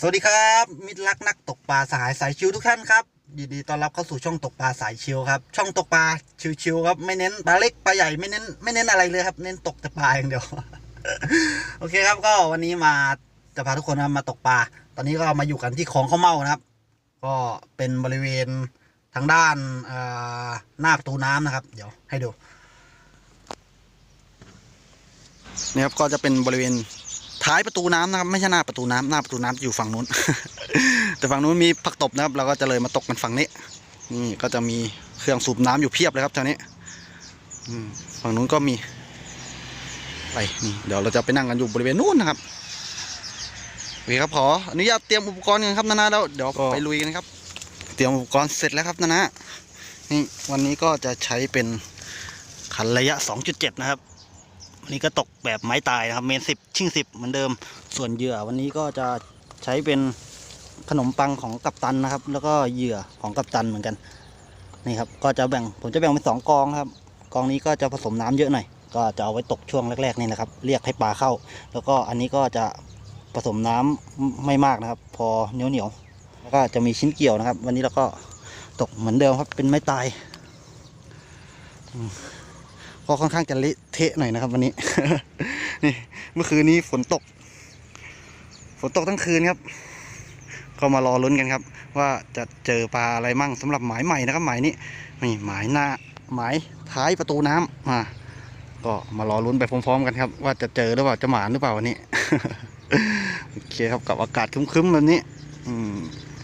สวัสดีครับ มิตรรักนักตกปลาสายสายชิวทุกท่านครับยินดีต้อนรับเข้าสู่ช่องตกปลาสายชิวครับ ช่องตกปลาชิวๆครับไม่เน้นปลาเล็กปลาใหญ่ไม่เน้นไม่เน้นอะไรเลยครับ เน้นตกแต่ปลาอย่างเดียว โอเคครับก็วันนี้มาจะพาทุกคนมาตกปลา ตอนนี้ก็มาอยู่กันที่คลองข้าวเม่านะครับ ก็เป็นบริเวณทางด้านหน้าประตูน้ำนะครับ เดี๋ยวให้ดูนี่ครับก็จะเป็นบริเวณ ท้ายประตูน้ำนะครับ ไม่ใช่หน้าประตูน้ำหน้าประตูน้ำอยู่ฝั่งนู้น แต่ฝั่งนู้นมีผักตบนะครับ เราก็จะเลยมาตกกันฝั่งนี้ นี่ก็จะมีเครื่องสูบน้ำอยู่เพียบเลยครับแถวนี้อฝั่งนู้นก็มีไปนี่เดี๋ยวเราจะไปนั่งกันอยู่บริเวณนู้นนะครับโอเคครับขออนุญาตเตรียมอุปกรณ์กันครับนานาแล้วเดี๋ยวไปลุยกันครับ เตรียมอุปกรณ์เสร็จแล้วครับนานานี่วันนี้ก็จะใช้เป็นขันระยะ 2.7 นะครับ วันนี้ก็ตกแบบไม้ตายนะครับ เมนสิบชิ่งสิบเหมือนเดิม ส่วนเหยื่อวันนี้ก็จะใช้เป็นขนมปังของกัปตันนะครับ แล้วก็เหยื่อของกัปตันเหมือนกัน นี่ครับ ก็จะแบ่ง ผมจะแบ่งเป็นสองกองครับ กองนี้ก็จะผสมน้ำเยอะหน่อย ก็จะเอาไว้ตกช่วงแรกๆนี่นะครับ เรียกให้ปลาเข้า แล้วก็อันนี้ก็จะผสมน้ำไม่มากนะครับ พอเหนียวเหนียวๆแล้วก็จะมีชิ้นเกี่ยวนะครับ วันนี้เราก็ตกเหมือนเดิมครับ เป็นไม้ตายอื ก็ค่อนข้างจะเละเทะหน่อยนะครับ วันนี้ นี่เมื่อคืนนี้ฝนตก ฝนตกทั้งคืนครับ ก็มารอลุ้นกันครับ ว่าจะเจอปลาอะไรมั่งสำหรับหมายใหม่นะครับหมายนี้นี่หมายหน้าหมายท้ายประตูน้ำมาก็มารอลุ้นไปพร้อมๆกันครับ ว่าจะเจอหรือเปล่าจะหมานหรือเปล่าวันนี้โอเคครับกับอากาศครึ้มๆแบบนี้อืม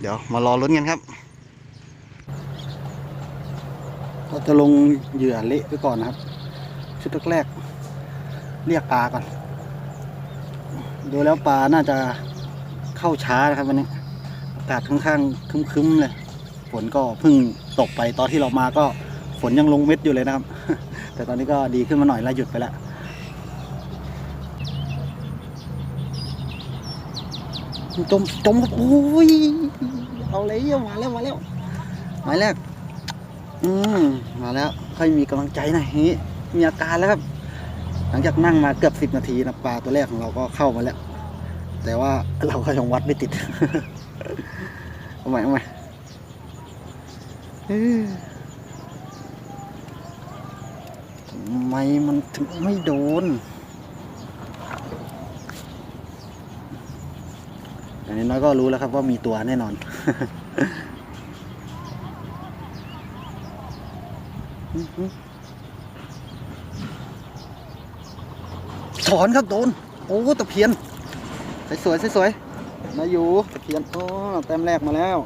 เดี๋ยวมารอลุ้นกันครับเราจะลงเหยื่อเละไปก่อนนะครับ ชุดแรกๆเรียกปลาก่อน ดูแล้วปลาน่าจะเข้าช้านะครับวันนี้อากาศค่อนข้างคึ้มๆเลยฝนก็เพิ่งตกไปตอนที่เรามาก็ฝนยังลงเม็ดอยู่เลยนะครับ แต่ตอนนี้ก็ดีขึ้นมาหน่อยแล้วหยุดไปแล้วจมจมโอ้ยเอาเลยมาแล้วมาแล้วหมายแรกอืมมาแล้วค่อยมีกำลังใจหน่อยนี่ มีอาการแล้วครับ หลังจากนั่งมาเกือบสิบนาทีนะปลาตัวแรกของเราก็เข้ามาแล้ว แต่ว่าเราก็ยังวัดไม่ติดเอาใหม่เอาใหม่ยทำไมมันถึงไม่โดนอย่างน้อยก็รู้แล้วครับว่ามีตัวแน่นอนถอ นครับโดน โอ้ตะเพียน สวยๆสวยๆมาอยู่ตะเพียนโอ้แต้มแรกมาแล้ว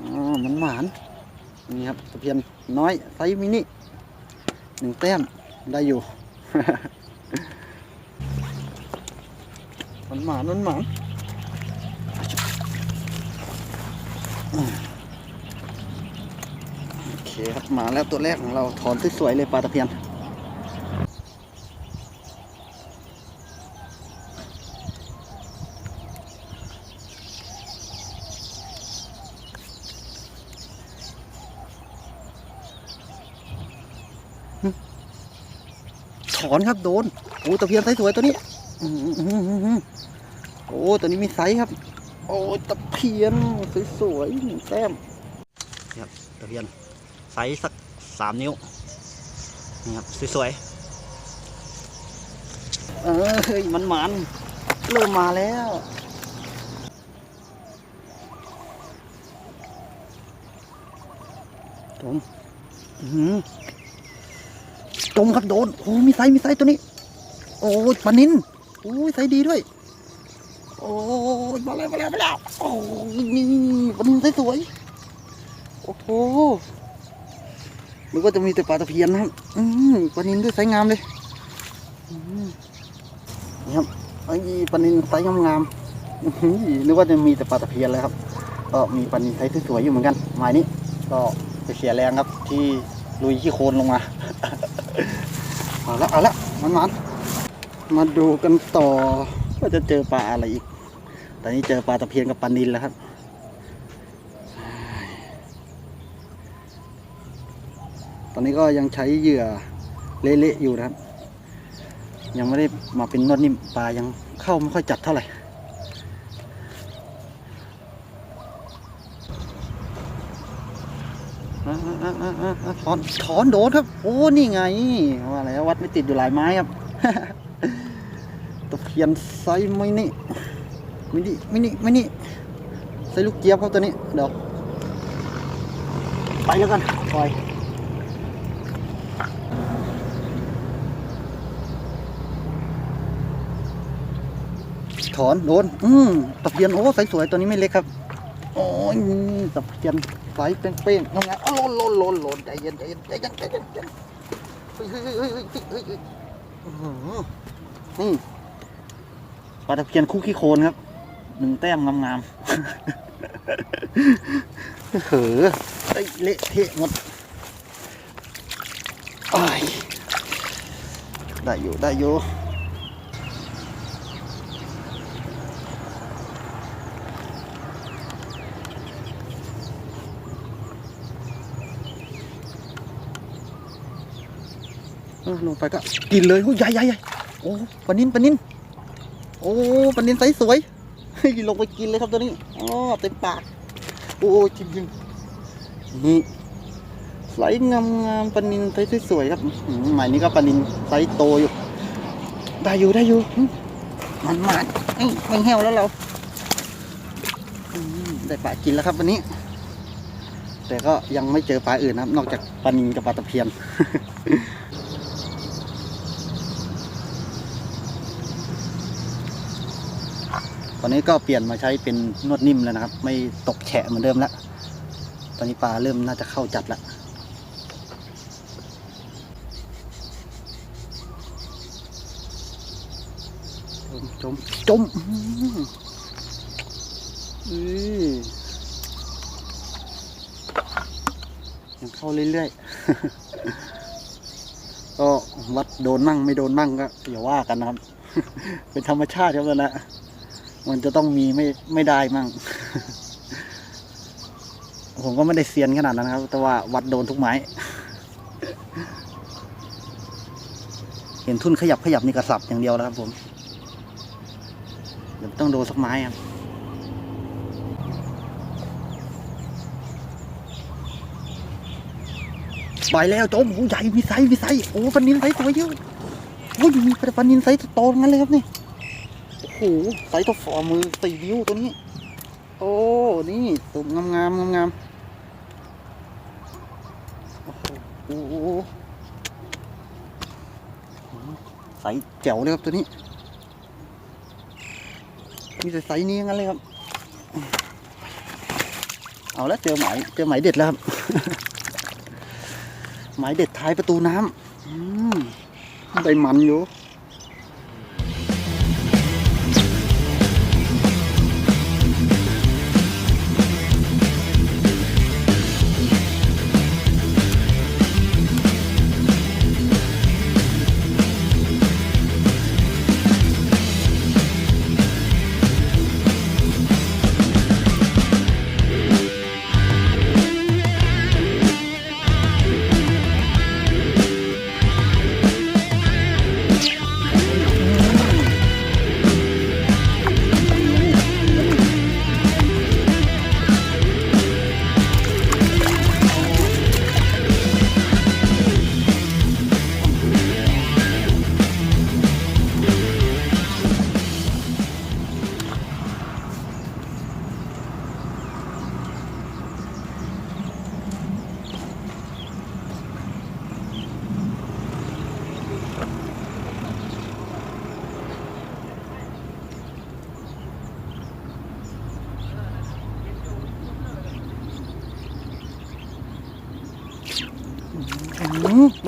อ๋อมันหมานนี่ครับตะเพียนน้อยไซส์มินิหนึ่งแต้มได้อยู่มันหมานมันหมานโอเคครับมาแล้วตัวแรกของเราถอนสวยๆเลยปลาตะเพียน ถอนครับโดนโอ้ตะเพียนไซส์สวยตัวนี้โอ้ตัวนี้มีไซส์ครับ โอ้ตะเพียนสวยๆหนึ่งแต้มครับตะเพียนไซส์สักสามนิ้วนี่ครับสวยๆเออเฮ้ยมันมันๆเริ่มมาแล้วจมอื้อหือ จมครับโดนโอ้มีไซมีไซตัวนี้ โอ้ยปลานินโอ้ยไซดีด้วย โอ้ยมาแล้วมาแล้วมาแล้วโอ้ยนี่ปลานินไซสวยโอ้โหมันก็จะมีแต่ปลาตะเพียนนะครับอืมปลานินด้วยไซงามเลยนี่ครับไอ้ปลานินไซงามๆอื้อหือนึกว่าจะมีแต่ปลาตะเพียนเลยครับ ก็มีปลานินไซส์สวยๆอยู่เหมือนกันหมายนี้ก็ไปเสียแรงครับที่ ลุยขี้โคลนลงมาเอาละเอาละมันมันมาดูกันต่อว่าจะเจอปลาอะไรอีก ตอนนี้เจอปลาตะเพียนกับปลานินแล้วครับตอนนี้ก็ยังใช้เหยื่อเละๆอยู่นะครับ ยังไม่ได้มาเป็นนวดนิ่มปลายังเข้าไม่ค่อยจัดเท่าไหร่ อ่าอ่าอ่าอ่าอ่า ถอนถอนโดนครับ โอ้นี่ไงว่าแล้ววัดไม่ติดอยู่หลายไม้ครับตะเพียนไซไม่นี่ไม่นี่ไม่นี่ไม่นี่ไซลูกเจี๊ยบครับตัวนี้เดี๋ยวไปแล้วกันปล่อยถอนโดนอืมตะเพียนโอ้ไซส์สวยตัวนี้ไม่เล็กครับ โอ้ยตะเพียน ไซส์เป้งๆงามๆอ๋อโลนโลนโลนใจเย็นใจเย็นใจเย็นใจเย็นใจเย็นเฮ้ยเฮ้ยเฮ้ยเฮ้ยเฮ้ยเฮ้ยเฮ้ยอื้อหือนี่ปลาตะเพียนคู่ขี้โคลนครับหนึ่งแต้มงามๆเฮ้อไอ้ยเละเทะหมดอ้ายได้อยู่ได้อยู่ ลงไปก็กินเลยโอ้ยใหญ่ใหญ่ใหญ่โอ้ปลานินปลานินโอ้ปลานินไซส์สวยเฮ้ลงไปกินเลยครับตัวนี้อ๋อเต็มปาก โอ้จริงจริงนี่ไซส์งามงามปลานินไซส์สวยๆครับหมายนี้ก็ปลานินไซส์โตอยู่ ได้อยู่ได้อยู่มมันมันเอ้ยไม่แห้วแล้วเราได้ปลากินแล้วครับวันนี้ แต่ก็ยังไม่เจอปลาอื่นนะครับ นอกจากปลานินกับปลาตะเพียน อนนี้ก็เปลี่ยนมาใช้เป็นนวดนิ่มแล้วนะครับ ไม่ตกแฉะเหมือนเดิมแล้ว ตอนนี้ปลาเริ่มน่าจะเข้าจัดแล้วจม จมจมอื้อยังเข้าเรื่อยๆ ก็วัดโดนมั่งไม่โดนมั่งก็อย่าว่ากันนะครับ เป็นธรรมชาติครับนั่นะ มันจะต้องมีไม่ไม่ได้มั่ง ผมก็ไม่ได้เซียนขนาดนั้นครับ แต่ว่าวัดโดนทุกไม้ เห็นทุนขยับขยับนี่กระสับอย่างเดียวแล้วครับ ผมเดี๋ยวต้องโดนสักไม้ครับไปแล้วโจมโอ้ใหญ่มีไซส์มีไซส์โอ้ปันนินไซส์ตัวเยอะโอ้ยมีปันนินไซส์โตๆทั้งนั้นเลยครับนี่โอ้โหไซส์ตัวฝ่ามือสี่นิ้วตัวนี้ โอ้ นี่ตุ่มงามงามงามงามโอ้โหไซส์แจ๋วเลยครับตัวนี้ มีแต่ไซส์นี้งั้นเลยครับ เอาแล้วเจอหมายเจอหมายเด็ดแล้วครับ หมายเด็ดท้ายประตูน้ำอืมได้มันอยู่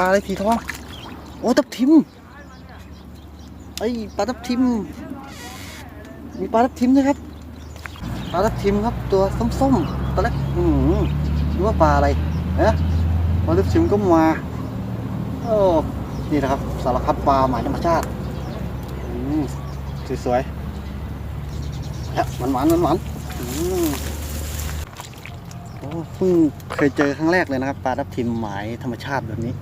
มปลาอะไรสีทอง โอ้ทับทิมไอ้ยปลาทับทิม มีปลาทับทิมด้วยครับ ปลาทับทิมครับตัวส้มๆตัวเล็กอืมรู้ว่าปลาอะไรเนะปลาทับทิมก็มาโอ้นี่นะครับสารพัดปลาหมายธรรมชาติอืมสวยๆฮะหวานหวานหวานหวานๆอืมโอ้เพิ่งเคยเจอครั้งแรกเลยนะครับ ปลาทับทิมหมายธรรมชาติแบบนี้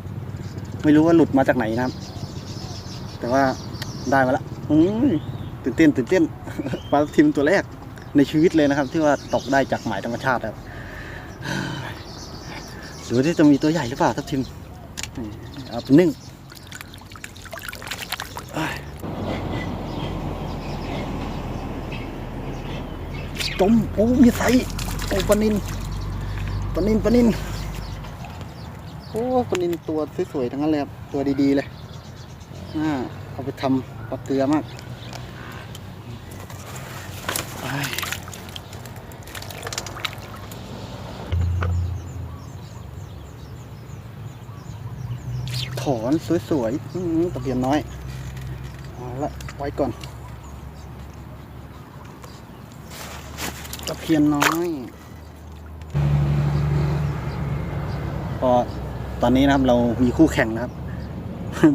ไม่รู้ว่าหลุดมาจากไหนนะครับ แต่ว่าได้มาละอืตื่นเต้นตื่นเต้นปลาทิมตัวแรกในชีวิตเลยนะครับ ที่ว่าตกได้จากหมายธรรมชาติครับสดูที่จะมีตัวใหญ่หรือเปล่าทับทิมเอาไปนึ่งเอ้ยต้มโอ้มีไซโอ้ปนินปนินปนิน อ้ปลานินตัวสวยๆทั้งนั้นเลยครับ ตัวดีๆเลยอ่าเอาไปทำปลาเกลือมากถอนสวยๆตะเพียนน้อยเอาละไว้ก่อนตะเพียนน้อยก็ ตอนนี้นะครับเรามีคู่แข่งนะครับ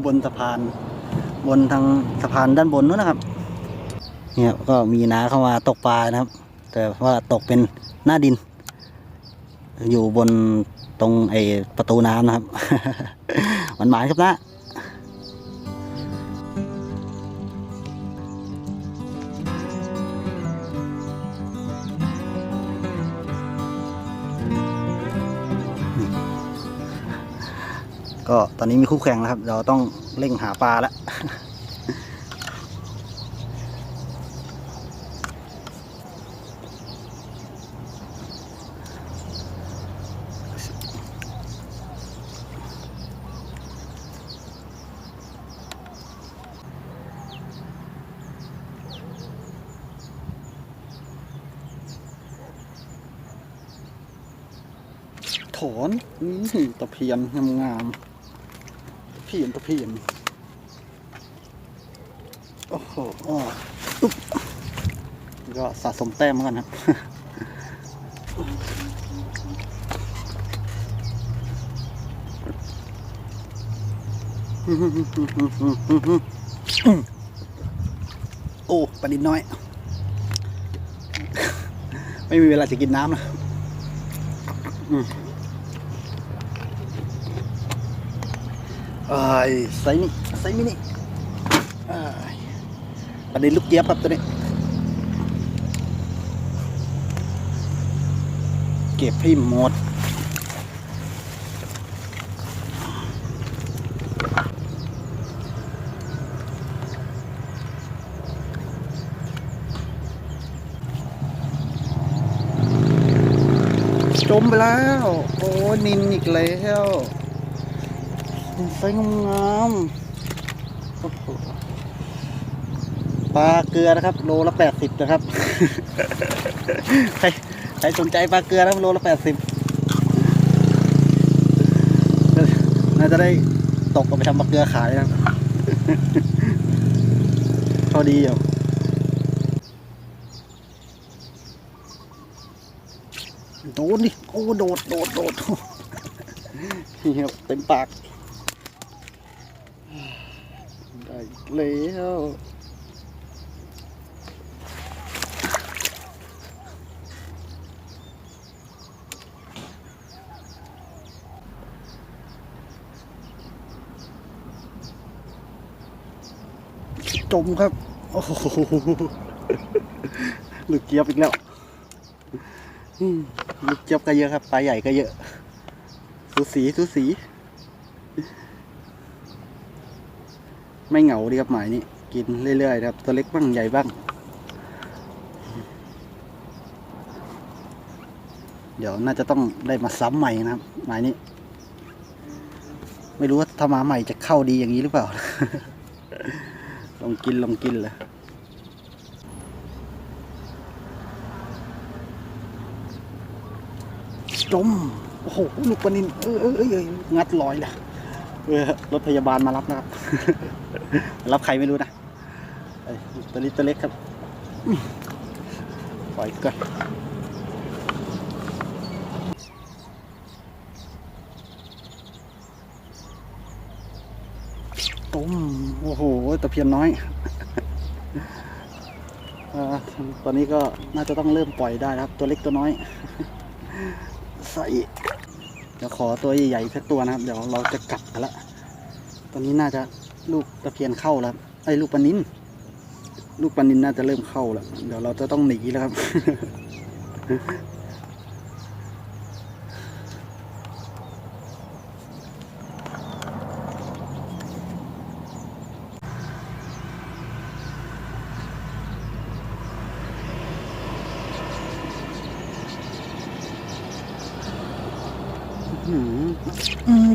บนสะพาน บนทางสะพานด้านบนนู้นนะครับ เนี่ยก็มีน้าเข้ามาตกปลานะครับ แต่ว่าตกเป็นหน้าดิน อยู่บนตรงไอประตูน้ำนะครับมันหมายครับนะ ก็ตอนนี้มีคู่แข่งแล้วครับ เราต้องเร่งหาปลาแล้วถอนตะเพียนงามๆ พียนตะเพียนโอ้โหอุ๊บก็สะสมแต้มกันครับโอ้ปลาดินน้อย ไม่มีเวลาจะกินน้ำนะ ไอ้ไซส์นี่ไซมินิอ้ายประเด็นลูกเจี๊ยบครับตัวนี้ เก็บให้หมดจมไปแล้ว โอ้นินอีกแล้ว นินไซส์งามปลาเกลือนะครับ โลละแปดสิบนะครับ ใครใครสนใจปลาเกลือนะครับโลละแปดสิบน่าจะได้ตกไปทำปลาเกลือขายนะพอดีอยู่โดนดิ โอ้ โดด โดด โดดนี่ครับเต็มปาก ได้แล้วจมครับ โอ้โหหลุดเกียบอีกแล้วลูกเจี๊ยบก็เยอะครับ ปลาใหญ่ก็เยอะ สูสี สูสี ไม่เหงาดีครับหมายนี้ กินเรื่อยๆครับ ตัวเล็กบ้างใหญ่บ้าง เดี๋ยวน่าจะต้องได้มาซ้ำใหม่นะครับ หมายนี้ ไม่รู้ว่าถ้ามาใหม่จะเข้าดีอย่างนี้หรือเปล่า ลองกินลองกินเลยจมโอ้โหลูกปนินเออเออเอองัดลอยเลยเออรถพยาบาลมารับนะครับ รับใครไม่รู้นะตัวนี้ตัวเล็กครับ ปล่อยก่อนตุ้มโอ้โหตะเพียนน้อยตอนนี้ก็น่าจะต้องเริ่มปล่อยได้ครับ ตัวเล็กตัวน้อย ใส่เดี๋ยวขอตัวใหญ่ๆสักตัวนะครับ เดี๋ยวเราจะกลับกันละตอนนี้น่าจะ ลูกตะเพียนเข้าแล้วไอ้ลูกปลานินลูกปลานินน่าจะเริ่มเข้าแล้วเดี๋ยวเราจะต้องหนีแล้วครับ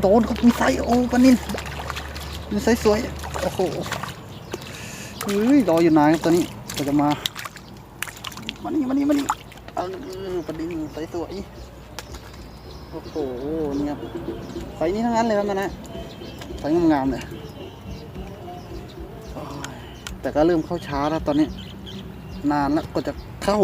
โดนเขาเป็นไซโอ้ปลานิน มีไซส์สวยๆ โอ้โหเฮ้ยรออยู่นานครับตัวนี้ก็จะมา มานี่มานี่มานี่เออปลานินไซส์สวยๆ โอ้โห เนี่ยครับไซส์นี้ทั้งนั้นเลยครับนะนะไซส์งามๆเลยโอ้ยแต่ก็เริ่มเข้าช้าแล้วตอนนี้ นานแล้วก็จะเข้า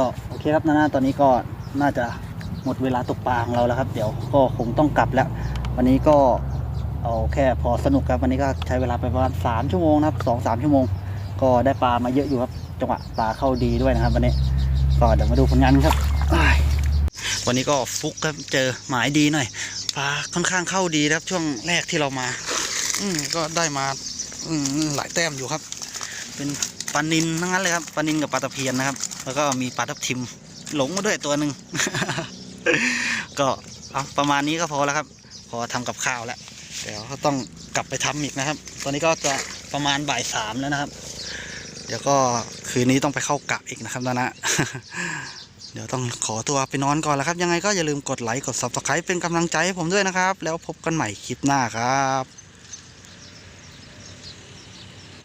ก็โอเคครับนานาตอนนี้ก็น่าจะหมดเวลาตกปลาของเราแล้วครับ เดี๋ยวก็คงต้องกลับแล้ว วันนี้ก็เอาแค่พอสนุกครับวันนี้ก็ใช้เวลาไปประมาณสามชั่วโมงนะครับสองสามชั่วโมง ก็ได้ปลามาเยอะอยู่ครับจังหวะปลาเข้าดีด้วยนะครับ วันนี้ก็เดี๋ยวมาดูผลงานครับ วันนี้ก็ฟุกครับเจอหมายดีหน่อยปลาค่อนข้างเข้าดีนะครับช่วงแรกที่เรามา อืก็ได้มาอืหลายแต้มอยู่ครับ เป็นปลานินทั้งนั้นเลยครับปลานินกับปลาตะเพียนนะครับ แล้วก็มีปลาทับทิมหลงมาด้วยตัวหนึ่ง ก็เอาประมาณนี้ก็พอแล้วครับ พอทำกับข้าวแล้วเดี๋ยวก็ต้องกลับไปทำอีกนะครับ ตอนนี้ก็จะประมาณบ่ายสามแล้วนะครับ เดี๋ยวก็คืนนี้ต้องไปเข้ากะอีกนะครับนะนะเดี๋ยวต้องขอตัวไปนอนก่อนแล้วครับ ยังไงก็อย่าลืมกดไลค์กด subscribe เป็นกำลังใจให้ผมด้วยนะครับ แล้วพบกันใหม่คลิปหน้าครับ